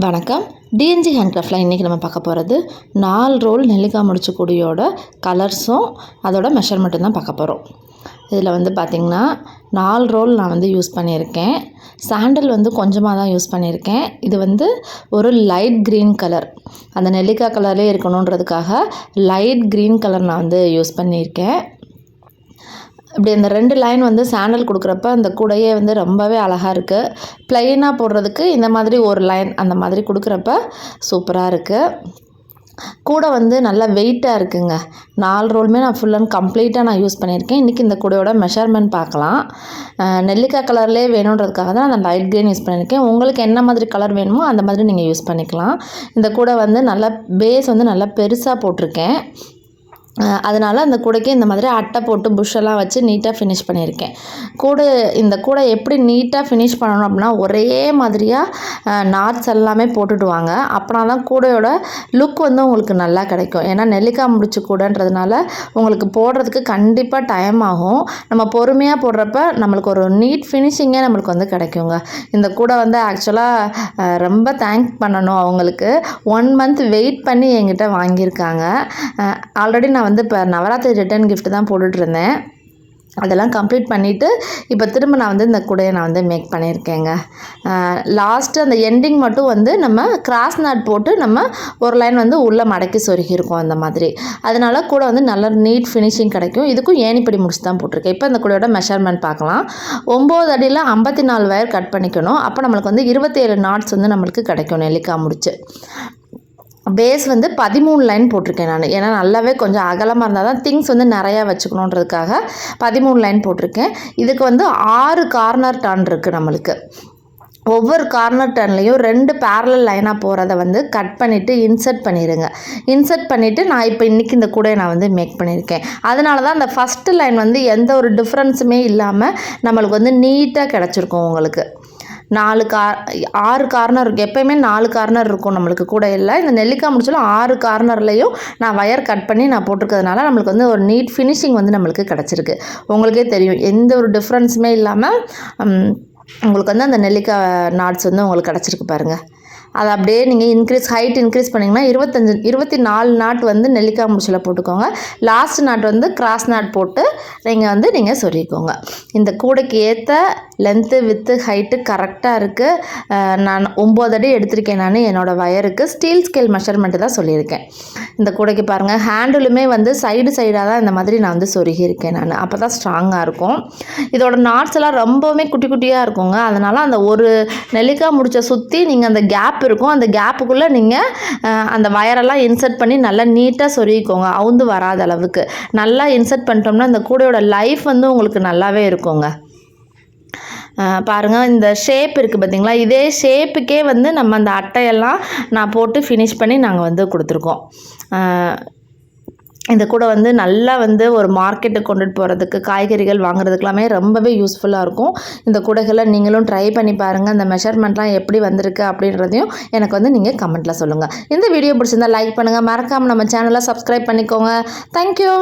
வணக்கம். டிஎன்ஜி ஹேண்ட்கிராஃப்டில் இன்றைக்கி நம்ம பார்க்க போகிறது நாலு ரோல் நெல்லிக்காய் முடிச்சு கொடியோட கலர்ஸும் அதோட மெஷர்மெண்ட்டும் தான் பார்க்க போகிறோம் இதில் வந்து பார்த்திங்கன்னா நாலு ரோல் நான் வந்து யூஸ் பண்ணியிருக்கேன். சாண்டல் வந்து கொஞ்சமாக தான் யூஸ் பண்ணியிருக்கேன். இது வந்து ஒரு லைட் க்ரீன் கலர் அந்த நெல்லிக்காய் கலர்லேயே இருக்கணுன்றதுக்காக லைட் க்ரீன் கலர் நான் வந்து யூஸ் பண்ணியிருக்கேன். இப்படி அந்த ரெண்டு லைன் வந்து சாண்டல் கொடுக்குறப்ப அந்த கூடையே வந்து ரொம்பவே அழகாக இருக்குது ப்ளைனாக போடுறதுக்கு இந்த மாதிரி ஒரு லைன் அந்த மாதிரி கொடுக்குறப்ப சூப்பராக இருக்குது கூடை வந்து நல்லா வெயிட்டாக இருக்குங்க. நாலு ரோலுமே நான் ஃபுல் அண்ட் கம்ப்ளீட்டாக நான் யூஸ் பண்ணியிருக்கேன். இன்றைக்கி இந்த கூடையோட மெஷர்மெண்ட் பார்க்கலாம். நெல்லிக்காய் கலர்லேயே வேணுன்றதுக்காக தான் நான் லைட் க்ரீன் யூஸ் பண்ணியிருக்கேன். உங்களுக்கு என்ன மாதிரி கலர் வேணுமோ அந்த மாதிரி நீங்கள் யூஸ் பண்ணிக்கலாம். இந்த கூடை வந்து நல்லா பேஸ் வந்து நல்லா பெருசாக போட்டிருக்கேன். அதனால் அந்த கூடைக்கு இந்த மாதிரி அட்டை போட்டு புஷ்ஷெல்லாம் வச்சு நீட்டாக ஃபினிஷ் பண்ணியிருக்கேன். கூடை இந்த கூடை எப்படி நீட்டாக ஃபினிஷ் பண்ணணும் அப்படின்னா ஒரே மாதிரியாக நாட்ஸ் எல்லாமே போட்டுட்டு வாங்க. அப்படின்னா தான் கூடையோட லுக் வந்து உங்களுக்கு நல்லா கிடைக்கும். ஏன்னா நெல்லிக்காய் முடிச்சு கூடன்றதுனால உங்களுக்கு போடுறதுக்கு கண்டிப்பாக டைம் ஆகும். நம்ம பொறுமையாக போடுறப்ப நம்மளுக்கு ஒரு நீட் ஃபினிஷிங்கே நம்மளுக்கு வந்து கிடைக்குங்க. இந்த கூடை வந்து ஆக்சுவலாக ரொம்ப தேங்க் பண்ணணும் அவங்களுக்கு. ஒன் மந்த் வெயிட் பண்ணி என்கிட்ட வாங்கியிருக்காங்க. ஆல்ரெடி நான் நான் வந்து இப்போ நவராத்திரி ரிட்டர்ன் கிஃப்ட் தான் போட்டுட்ருந்தேன் அதெல்லாம் கம்ப்ளீட் பண்ணிவிட்டு இப்போ திரும்ப நான் வந்து இந்த கூடையை நான் வந்து மேக் பண்ணியிருக்கேங்க. லாஸ்ட்டு அந்த எண்டிங் மட்டும் வந்து நம்ம கிராஸ் நாட் போட்டு நம்ம ஒரு லைன் வந்து உள்ளே மடக்கி சொருகியிருக்கோம் அந்த மாதிரி. அதனால கூட வந்து நல்ல நீட் ஃபினிஷிங் கிடைக்கும். இதுக்கும் ஏணிப்படி முடிச்சு தான் போட்டிருக்கேன். இப்போ இந்த கூடையோட மெஷர்மெண்ட் பார்க்கலாம். ஒம்பது அடியில் ஐம்பத்தி நாலு வயர் கட் பண்ணிக்கணும். அப்போ நம்மளுக்கு வந்து இருபத்தேழு நாட்ஸ் வந்து நம்மளுக்கு கிடைக்கும் நெல்லிக்காய் முடிச்சு. பேஸ் வந்து பதிமூணு லைன் போட்டிருக்கேன் நான். ஏன்னா நல்லாவே கொஞ்சம் அகலமாக இருந்தால் தான் திங்ஸ் வந்து நிறையா வச்சுக்கணுன்றதுக்காக பதிமூணு லைன் போட்டிருக்கேன். இதுக்கு வந்து ஆறு கார்னர் டான் இருக்குது நம்மளுக்கு. ஒவ்வொரு கார்னர் டர்ன்லேயும் ரெண்டு பேரலல் லைனாக போகிறத வந்து கட் பண்ணிவிட்டு இன்சர்ட் பண்ணிடுங்க இன்சர்ட் பண்ணிவிட்டு நான் இப்போ இன்றைக்கி இந்த கூடையை நான் வந்து மேக் பண்ணியிருக்கேன் அதனால தான் அந்த ஃபஸ்ட்டு லைன் வந்து எந்த ஒரு டிஃப்ரென்ஸுமே இல்லாமல் நம்மளுக்கு வந்து நீட்டாக கிடச்சிருக்கும் உங்களுக்கு. நாலு கார் ஆறு கார்னர் இருக்குது எப்போயுமே நாலு கார்னர் இருக்கும் நம்மளுக்கு கூட இல்லை. இந்த நெல்லிக்காய் முடிச்சாலும் ஆறு கார்னர்லேயும் நான் ஒயர் கட் பண்ணி நான் போட்டிருக்கிறதுனால நம்மளுக்கு வந்து ஒரு நீட் ஃபினிஷிங் வந்து நம்மளுக்கு கிடச்சிருக்கு. உங்களுக்கே தெரியும். எந்த ஒரு டிஃப்ரென்ஸுமே இல்லாமல் உங்களுக்கு வந்து அந்த நெல்லிக்காய் நாட்ஸ் வந்து உங்களுக்கு கிடச்சிருக்கு பாருங்கள் அதை அப்படியே நீங்கள் இன்க்ரீஸ் ஹைட் இன்க்ரீஸ் பண்ணிங்கன்னா இருபத்தஞ்சு இருபத்தி நாலு நாட் வந்து நெல்லிக்காய் முடிச்சில் போட்டுக்கோங்க. லாஸ்ட் நாட் வந்து கிராஸ் நாட் போட்டு நீங்கள் வந்து நீங்கள் சொருகிக்கோங்க. இந்த கூடைக்கு ஏற்ற லென்த்து வித்து ஹைட்டு கரெக்டாக இருக்குது நான் ஒம்பது அடி எடுத்திருக்கேன் நான் என்னோடய வயருக்கு. ஸ்டீல் ஸ்கேல் மெஷர்மெண்ட்டு தான் சொல்லியிருக்கேன். இந்த கூடைக்கு பாருங்கள் ஹேண்டிலுமே வந்து சைடு சைடாக தான் இந்த மாதிரி நான் வந்து சொருகியிருக்கேன் நான். அப்போ தான் ஸ்ட்ராங்காக இருக்கும். இதோட நாட்ஸ் எல்லாம் ரொம்பவுமே குட்டி குட்டியாக இருக்கும் இருக்குங்க. அதனால் அந்த ஒரு நெல்லிக்காய் முடிச்ச சுற்றி நீங்கள் அந்த கேப் இருக்கும். அந்த கேப்புக்குள்ளே நீங்கள் அந்த வயரெல்லாம் இன்சர்ட் பண்ணி நல்லா நீட்டாக சொருகிக்கோங்க. அவுந்து வராத அளவுக்கு. நல்லா இன்சர்ட் பண்ணிட்டோம்னா அந்த கூடையோட லைஃப் வந்து உங்களுக்கு நல்லாவே இருக்குங்க. பாருங்கள் பாருங்க. இந்த ஷேப் இருக்குது பார்த்தீங்களா இதே ஷேப்புக்கே வந்து நம்ம அந்த அட்டையெல்லாம் நான் போட்டு ஃபினிஷ் பண்ணி நாங்கள் வந்து கொடுத்துருக்கோம். இந்த கூட வந்து நல்லா வந்து ஒரு மார்க்கெட்டுக்கு கொண்டுட்டு போகிறதுக்கு காய்கறிகள் வாங்குறதுக்கெல்லாமே ரொம்பவே யூஸ்ஃபுல்லாக இருக்கும். இந்த கூடைகளை நீங்களும் ட்ரை பண்ணி பாருங்கள் இந்த மெஷர்மெண்ட்லாம் எப்படி வந்திருக்கு அப்படின்றதையும் எனக்கு வந்து நீங்கள் கமெண்ட்டில் சொல்லுங்கள் இந்த வீடியோ பிடிச்சிருந்தா லைக் பண்ணுங்கள் மறக்காமல் நம்ம சேனலை சப்ஸ்கிரைப் பண்ணிக்கோங்க. தேங்க்யூ